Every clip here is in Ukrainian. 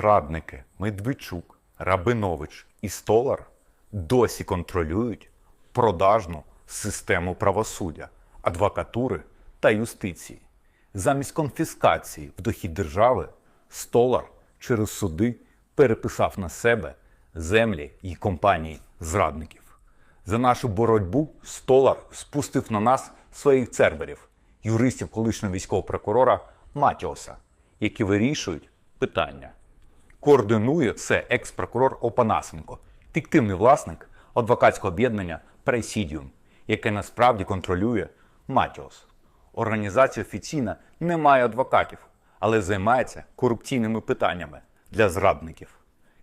Радники Медведчук, Рабинович і Столар досі контролюють продажну систему правосуддя, адвокатури та юстиції. Замість конфіскації в дохід держави Столар через суди переписав на себе землі і компанії зрадників. За нашу боротьбу Столар спустив на нас своїх церберів, юристів колишнього військового прокурора Матіоса, які вирішують питання. Координує це екс-прокурор Опанасенко, фіктивний власник адвокатського об'єднання Пресідіум, яке насправді контролює Матіос. Організація офіційно не має адвокатів, але займається корупційними питаннями для зрадників.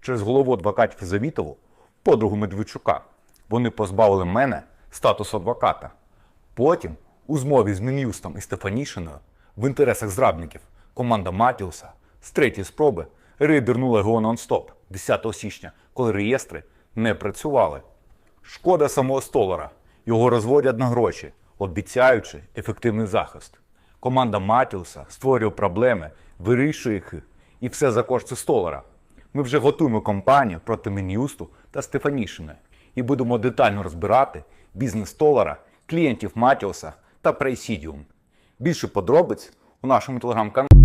Через голову адвокатів Завітову, подругу Медведчука, вони позбавили мене статусу адвоката. Потім, у змові з Мін'юстом і Стефанішиною, в інтересах зрадників, команда Матіуса з третьої спроби рейдернула його нон-стоп 10 січня, коли реєстри не працювали. Шкода самого столара. Його розводять на гроші, обіцяючи ефективний захист. Команда Матіуса створює проблеми, вирішує їх і все за кошти столара. Ми вже готуємо кампанію проти Мін'юсту та Стефанішини і будемо детально розбирати бізнес столара, клієнтів Матіуса та Прейсідіум. Більше подробиць у нашому телеграм-каналі.